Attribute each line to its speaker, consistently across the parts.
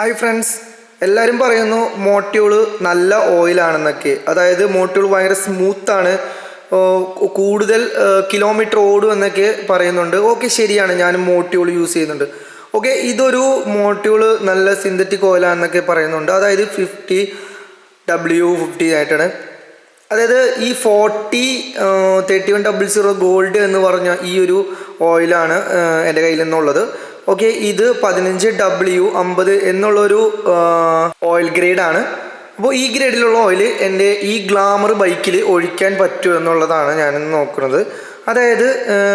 Speaker 1: Hi friends എല്ലാവരും പറയുന്നു മോട്ട്യൂൾ നല്ല ഓയിലാണെന്നൊക്കെ അതായത് മോട്ടിയൂൾ ഭയങ്കര സ്മൂത്താണ് കൂടുതൽ കിലോമീറ്റർ ഓടും എന്നൊക്കെ പറയുന്നുണ്ട്. ഓക്കെ ശരിയാണ്. ഞാൻ മോട്ട്യൂൾ യൂസ് ചെയ്യുന്നുണ്ട്. ഓക്കെ ഇതൊരു മോട്ട്യൂൾ നല്ല സിന്തറ്റിക് ഓയിലാണെന്നൊക്കെ പറയുന്നുണ്ട്. അതായത് ഫിഫ്റ്റി ഡബ്ല്യു ഫിഫ്റ്റി ആയിട്ടാണ്. അതായത് ഈ forty thirty one double zero gold എന്ന് പറഞ്ഞ ഈ ഒരു ഓയിലാണ് എന്റെ കയ്യിൽ നിന്നുള്ളത്. ഓക്കെ ഇത് പതിനഞ്ച് ഡബ്ല്യു അമ്പത് എന്നുള്ളൊരു ഓയിൽ ഗ്രേഡാണ് അപ്പോൾ ഈ ഗ്രേഡിലുള്ള ഓയിൽ എന്റെ ഈ ഗ്ലാമർ ബൈക്കിൽ ഒഴിക്കാൻ പറ്റുമോ എന്നുള്ളതാണ് ഞാൻ നോക്കുന്നത്. അതായത്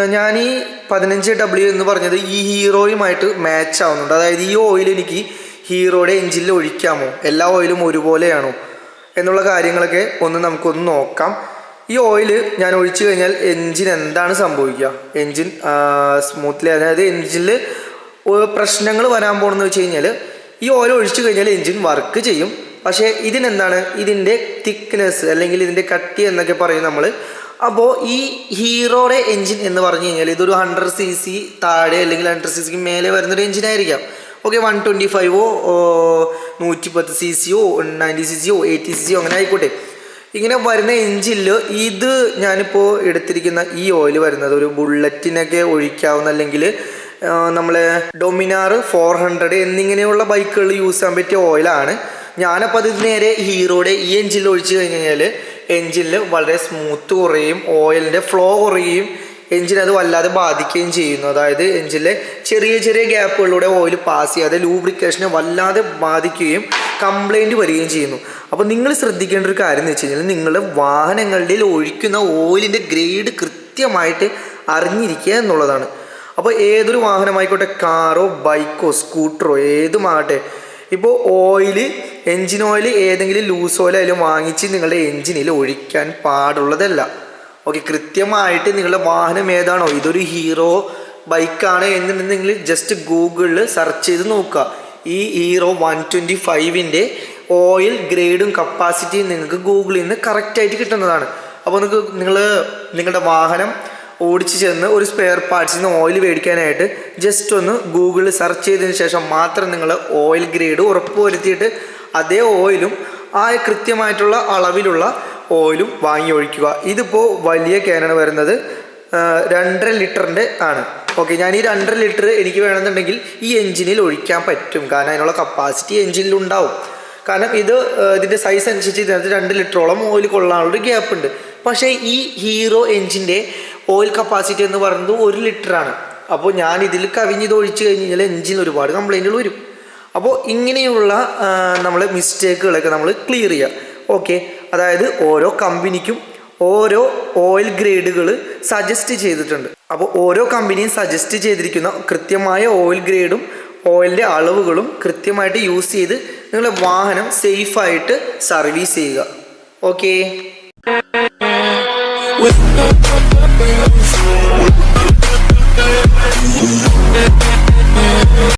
Speaker 1: ഞാൻ ഈ പതിനഞ്ച് ഡബ്ല്യു എന്ന് പറഞ്ഞത് ഈ ഹീറോയുമായിട്ട് മാച്ച് ആവുന്നുണ്ട്. അതായത് ഈ ഓയിൽ എനിക്ക് ഹീറോയുടെ എഞ്ചിനിൽ ഒഴിക്കാമോ? എല്ലാ ഓയിലും ഒരുപോലെയാണോ? എന്നുള്ള കാര്യങ്ങളൊക്കെ ഒന്ന് നമുക്കൊന്ന് നോക്കാം. ഈ ഓയിൽ ഞാൻ ഒഴിച്ചു കഴിഞ്ഞാൽ എൻജിൻ എന്താണ് സംഭവിക്കുക? എൻജിൻ സ്മൂത്ത്ലി അതായത് എൻജിനിൽ പ്രശ്നങ്ങൾ വരാൻ പോകണമെന്ന് വെച്ച് കഴിഞ്ഞാൽ ഈ ഓയിൽ ഒഴിച്ചു കഴിഞ്ഞാൽ എൻജിൻ വർക്ക് ചെയ്യും. പക്ഷേ ഇതിനെന്താണ്? ഇതിന്റെ തിക്നെസ് അല്ലെങ്കിൽ ഇതിന്റെ കട്ടി എന്നൊക്കെ പറയും നമ്മൾ അപ്പോൾ ഈ ഹീറോയുടെ എൻജിൻ എന്ന് പറഞ്ഞു കഴിഞ്ഞാൽ ഇതൊരു ഹൺഡ്രഡ് സി സി താഴെ അല്ലെങ്കിൽ ഹൺഡ്രഡ് സി സിക്ക് മേലെ വരുന്നൊരു എൻജിനായിരിക്കാം ഓക്കെ വൺ ട്വന്റി ഫൈവോ നൂറ്റി പത്ത് സി സിയോ നയന്റി സി സിയോ എയ്റ്റി സി സിയോ അങ്ങനെ ആയിക്കോട്ടെ. ഇങ്ങനെ വരുന്ന എഞ്ചിനിൽ ഇത് ഞാനിപ്പോൾ എടുത്തിരിക്കുന്ന ഈ ഓയിൽ വരുന്നത് ഒരു ബുള്ളറ്റിനൊക്കെ ഒഴിക്കാവുന്ന അല്ലെങ്കിൽ നമ്മളെ ഡൊമിനാർ ഫോർ ഹൺഡ്രഡ് എന്നിങ്ങനെയുള്ള ബൈക്കുകൾ യൂസ് ചെയ്യാൻ പറ്റിയ ഓയിലാണ്. ഞാനപ്പോൾ അത് നേരെ ഹീറോയുടെ ഈ എഞ്ചിനിൽ ഒഴിച്ച് കഴിഞ്ഞ് കഴിഞ്ഞാൽ എഞ്ചിനിൽ വളരെ സ്മൂത്ത് കുറയും ഓയിലിന്റെ ഫ്ലോ കുറയും എഞ്ചിൻ അത് വല്ലാതെ ബാധിക്കുകയും ചെയ്യുന്നു. അതായത് എഞ്ചിനിലെ ചെറിയ ചെറിയ ഗ്യാപ്പുകളിലൂടെ ഓയിൽ പാസ് ചെയ്യാതെ ലൂബ്രിക്കേഷനെ വല്ലാതെ ബാധിക്കുകയും കംപ്ലൈന്റ് വരികയും ചെയ്യുന്നു. അപ്പോൾ നിങ്ങൾ ശ്രദ്ധിക്കേണ്ട ഒരു കാര്യം എന്ന് വെച്ച് കഴിഞ്ഞാൽ നിങ്ങളുടെ വാഹനങ്ങളിൽ ഒഴിക്കുന്ന ഓയിലിന്റെ ഗ്രേഡ് കൃത്യമായിട്ട് അറിഞ്ഞിരിക്കുക എന്നുള്ളതാണ്. അപ്പോൾ ഏതൊരു വാഹനമായിക്കോട്ടെ കാറോ ബൈക്കോ സ്കൂട്ടറോ ഏതുമാകട്ടെ ഇപ്പോൾ ഓയിൽ എൻജിൻ ഓയിൽ ഏതെങ്കിലും ലൂസ് ഓയിൽ അതിലും വാങ്ങിച്ച് നിങ്ങളുടെ എൻജിനിൽ ഒഴിക്കാൻ പാടുള്ളതല്ല. ഓക്കെ കൃത്യമായിട്ട് നിങ്ങളുടെ വാഹനം ഏതാണോ ഇതൊരു ഹീറോ ബൈക്കാണ് എന്ന് നിങ്ങൾ ജസ്റ്റ് ഗൂഗിളിൽ സെർച്ച് ചെയ്ത് നോക്കുക. ഈ ഹീറോ വൺ ട്വന്റി ഫൈവിന്റെ ഓയിൽ ഗ്രേഡും കപ്പാസിറ്റിയും നിങ്ങൾക്ക് ഗൂഗിളിൽ നിന്ന് കറക്റ്റായിട്ട് കിട്ടുന്നതാണ്. അപ്പോൾ നിങ്ങൾക്ക് നിങ്ങൾ നിങ്ങളുടെ വാഹനം ഓടിച്ച് ചെന്ന് ഒരു സ്പെയർ പാർട്സിൽ നിന്ന് ഓയിൽ മേടിക്കാനായിട്ട് ജസ്റ്റ് ഒന്ന് ഗൂഗിളിൽ സെർച്ച് ചെയ്തതിന് ശേഷം മാത്രം നിങ്ങൾ ഓയിൽ ഗ്രേഡ് ഉറപ്പുവരുത്തിയിട്ട് അതേ ഓയിലും ആ കൃത്യമായിട്ടുള്ള അളവിലുള്ള ഓയിലും വാങ്ങി ഒഴിക്കുക. ഇതിപ്പോൾ വലിയ ക്യാനാണ് വരുന്നത് രണ്ടര ലിറ്ററിന്റെ ആണ്. ഓക്കെ ഞാൻ ഈ രണ്ടര ലിറ്റർ എനിക്ക് വേണമെന്നുണ്ടെങ്കിൽ ഈ എഞ്ചിനിൽ ഒഴിക്കാൻ പറ്റും. കാരണം അതിനുള്ള കപ്പാസിറ്റി എഞ്ചിനിൽ ഉണ്ടാവും. കാരണം ഇത് ഇതിന്റെ സൈസ് അനുസരിച്ച് ഇതിനകത്ത് രണ്ട് ലിറ്ററോളം ഓയിൽ കൊള്ളാനുള്ളൊരു ഗ്യാപ്പ് ഉണ്ട്. പക്ഷേ ഈ ഹീറോ എഞ്ചിന്റെ ഓയിൽ കപ്പാസിറ്റി എന്ന് പറയുന്നത് ഒരു ലിറ്ററാണ്. അപ്പോൾ ഞാൻ ഇതിൽ കവിഞ്ഞത് ഒഴിച്ച് കഴിഞ്ഞ് കഴിഞ്ഞാൽ എഞ്ചിൻ ഒരുപാട് കംപ്ലൈന്റുകൾ വരും. അപ്പോൾ ഇങ്ങനെയുള്ള നമ്മൾ മിസ്റ്റേക്കുകളൊക്കെ നമ്മൾ ക്ലിയർ ചെയ്യുക. ഓക്കെ അതായത് ഓരോ കമ്പനിക്കും ഓരോ ഓയിൽ ഗ്രേഡുകൾ സജസ്റ്റ് ചെയ്തിട്ടുണ്ട്. അപ്പോൾ ഓരോ കമ്പനിയും സജസ്റ്റ് ചെയ്തിരിക്കുന്ന കൃത്യമായ ഓയിൽ ഗ്രേഡും ഓയിലിന്റെ അളവുകളും കൃത്യമായിട്ട് യൂസ് ചെയ്ത് നിങ്ങളുടെ വാഹനം സേഫായിട്ട് സർവീസ് ചെയ്യുക. Okay
Speaker 2: with